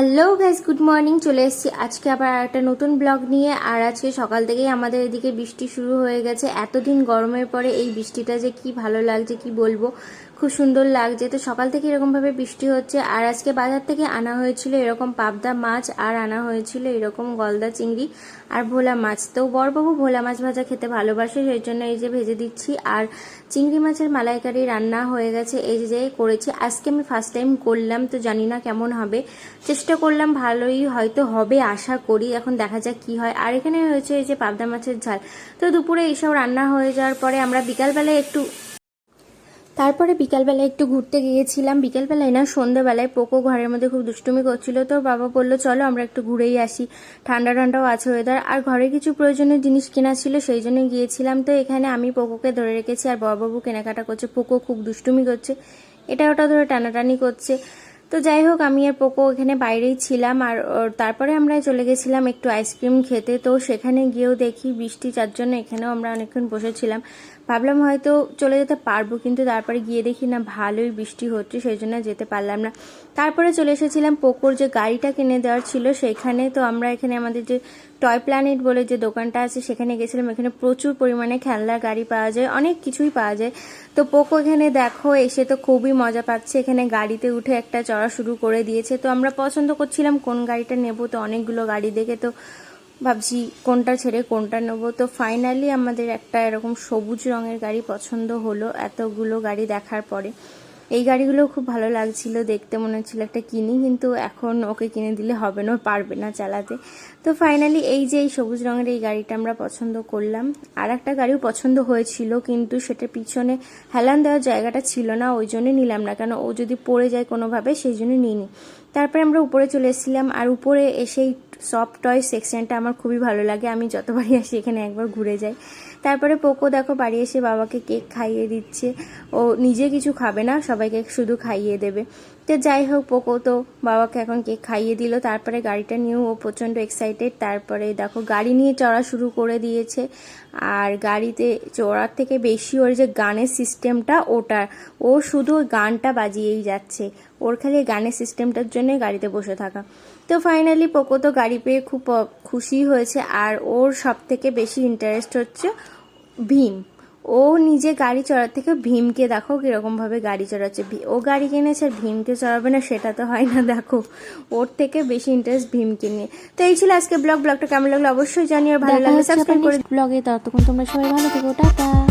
Hello guys good morning চলে এসেছি। আজকে আবার একটা নতুন ব্লগ নিয়ে। আর আজকে সকাল থেকেই আমাদের এদিকে বৃষ্টি শুরু হয়ে গেছে। এতদিন গরমের পরে এই বৃষ্টিটা যে কি ভালো লাগছে, কি বলব? খুব সুন্দর লাগছে। তো সকাল থেকে এরকমভাবে বৃষ্টি হচ্ছে। আর আজকে বাজার থেকে আনা হয়েছিল এরকম পাবদা মাছ, আর আনা হয়েছিল এরকম গলদা চিংড়ি আর ভোলা মাছ। তো বরবাবু ভোলা মাছ ভাজা খেতে ভালোবাসে, সেই জন্য এই যে ভেজে দিচ্ছি। আর চিংড়ি মাছের মালাইকারি রান্না হয়ে গেছে, এই যে করেছি। আজকে আমি ফার্স্ট টাইম করলাম, তো জানি না কেমন হবে। চেষ্টা করলাম ভালোই হয়তো হবে, আশা করি। এখন দেখা যাক কি হয়। আর এখানে হয়েছে এই যে পাবদা মাছের ঝাল। তো দুপুরে এইসব রান্না হয়ে যাওয়ার পরে আমরা বিকালবেলায় একটু তারপরে বিকালবেলায় একটু ঘুরতে গিয়েছিলাম। বিকেলবেলায় না সন্ধ্যেবেলায় পোকো ঘরের মধ্যে খুব দুষ্টুমি করছিল। তো বাবা বলল, চলো, আমরা একটু ঘুরেই আসি। ঠান্ডা ঠান্ডাও আছে ওয়েদার আর ঘরে কিছু প্রয়োজনীয় জিনিস কেনা ছিল, সেই জন্য গিয়েছিলাম। তো এখানে আমি পোকোকে ধরে রেখেছি, আর বড়বাবু কেনাকাটা করছে। পোকো খুব দুষ্টুমি করছে। এটা ওটা ধরে টানাটানি করছে। তো যাই হোক, আমি আর পোকো এখানে বাইরেই ছিলাম। আর তারপরে আমরা চলে গেছিলাম একটু আইসক্রিম খেতে। তো সেখানে গিয়েও দেখি, বৃষ্টি যার জন্য এখানেও আমরা অনেকক্ষণ বসেছিলাম। ভাবলাম হয়তো চলে যেতে পারব, কিন্তু তারপরে গিয়ে দেখি না ভালোই বৃষ্টি হচ্ছে, সেই জন্য যেতে পারলাম না। তারপরে চলে এসেছিলাম পোকোর যে গাড়িটা কিনে দেওয়ার ছিল, সেখানে তো আমরা এখানে আমাদের যে টয় প্ল্যানেট বলে যে দোকানটা আছে, সেখানে গেছিলাম। এখানে প্রচুর পরিমাণে খেলনার গাড়ি পাওয়া যায়, অনেক কিছুই পাওয়া যায়। তো পোকো এখানে দেখো, এসে তো খুবই মজা পাচ্ছে। এখানে গাড়িতে উঠে একটা চড়া শুরু করে দিয়েছে। তো আমরা পছন্দ করছিলাম কোন গাড়িটা নেব, তো অনেকগুলো গাড়ি দেখে তো ভাবছি কোনটা ছেড়ে কোনটা নেব। তো ফাইনালি আমাদের একটা এরকম সবুজ রঙের গাড়ি পছন্দ হলো এতগুলো গাড়ি দেখার পরে। এই গাড়িগুলো খুব ভালো লাগছিল, দেখতে মনে হচ্ছিল একটা কিনি, কিন্তু এখন ওকে কিনে দিলে হবে না পারবে না চালাতে। তো ফাইনালি এই যে এই সবুজ রঙের এই গাড়িটা আমরা পছন্দ করলাম। আর একটা গাড়িও পছন্দ হয়েছিল, কিন্তু সেটার পিছনে হেলান দেওয়ার জায়গাটা ছিল না, ওই জন্য নিলাম না। কেন ও যদি পড়ে যায় কোনোভাবে, সেই জন্য নিইনি। তারপরে আমরা উপরে চলে এসেছিলাম, আর উপরে এসেই সফট টয় সেকশনটা আমার খুবই ভালো লাগে। আমি যতবারই আসি এখানে একবার ঘুরে যাই। তারপরে পোকো দেখো বাড়ি এসে বাবাকে কেক খাইয়ে দিচ্ছে। ও নিজে কিছু খাবে না, সবাইকে শুধু খাইয়ে দেবে। তো যাই হোক, পোকো তো বাবাকে এখন কেক খাইয়ে দিল। তারপরে গাড়িটা নিয়েও ও প্রচণ্ড এক্সাইটেড তারপরে দেখো, গাড়ি নিয়ে চড়া শুরু করে দিয়েছে। আর গাড়িতে চড়ার থেকে বেশি ওর যে গানের সিস্টেমটা ওটা ও শুধু গানটা বাজিয়েই যাচ্ছে। ওর খালি গানের সিস্টেমটার জন্যই গাড়িতে বসে থাকা। তো ফাইনালি পোকো তো গাড়ি পেয়ে খুব খুশি হয়েছে আর ওর সব থেকে বেশি ইন্টারেস্ট হচ্ছে ভীম। ও নিজে গাড়ি চড়ার থেকে ভীমকে দেখো কীরকমভাবে গাড়ি চড়াচ্ছে। ও গাড়ি কিনেছে আর ভীমকে চড়াবে না সেটা তো হয় না দেখো। ওর থেকে বেশি ইন্টারেস্ট ভীমকে নিয়ে। তো এই ছিল আজকে ব্লগ। ব্লগটা কেমন লাগল অবশ্যই জানিও আর ভালো লাগলে সাবস্ক্রাইব করে ব্লগে ততক্ষণ তোমরা সবাই ভালো থেকো টাটা।